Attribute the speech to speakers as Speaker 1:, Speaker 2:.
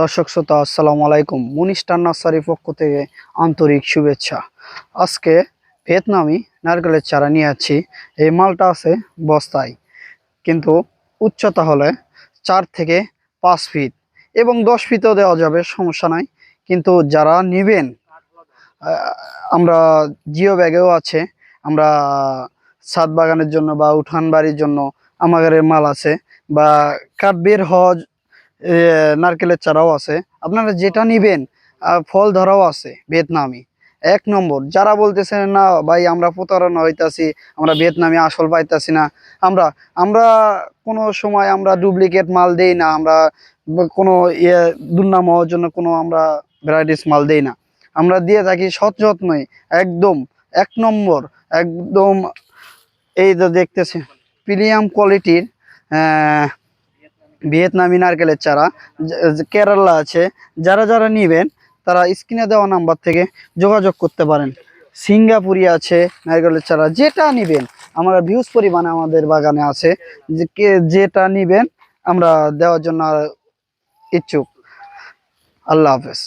Speaker 1: দর্শক শ্রোতা, আসসালামু আলাইকুম। মুনিস্টার নার্সারির পক্ষ থেকে আন্তরিক শুভেচ্ছা। আজকে ভিয়েতনামি নারকেলের চারা নিয়ে আছি। এই মালটা আছে বস্তায়, কিন্তু উচ্চতা হলে চার থেকে পাঁচ ফিট এবং দশ ফিটও দেওয়া যাবে, সমস্যা নাই। কিন্তু যারা নেবেন আমরা জিও ব্যাগেও আছে, আমরা ছাদ বাগানের জন্য বা উঠান বাড়ির জন্য আমাদের মাল আছে, বা কাঠ বের হওয়া নারকেলের চারাও আছে। আপনারা যেটা নিবেন ফল ধরাও আছে ভিয়েতনামি। এক নম্বর, যারা বলতেছেন, না ভাই, আমরা প্রতারণা হইতাছি, আমরা ভিয়েতনামি আসল পাইতাছি না। আমরা আমরা কোনো সময় আমরা ডুপ্লিকেট মাল দেই না, আমরা কোনো ইয়ে দুর্নাম হওয়ার জন্য কোনো আমরা ভ্যারাইটিস মাল দেই না। আমরা দিয়ে থাকি সৎ যত্নই। একদম, এক নম্বর, একদম, এই তো দেখতেছে প্রিমিয়াম কোয়ালিটির ভিয়েতনামি নারকেলের চারা কেরালা আছে। যারা যারা নেবেন, তারা স্ক্রিনে দেওয়া নাম্বার থেকে যোগাযোগ করতে পারেন। সিঙ্গাপুরি আছে নারকেলের চারা, যেটা নেবেন, আমরা ভিউজ পরিমাণে আমাদের বাগানে আছে। যে কে, যেটা নেবেন, আমরা দেওয়ার জন্য ইচ্ছুক। আল্লাহ হাফেজ।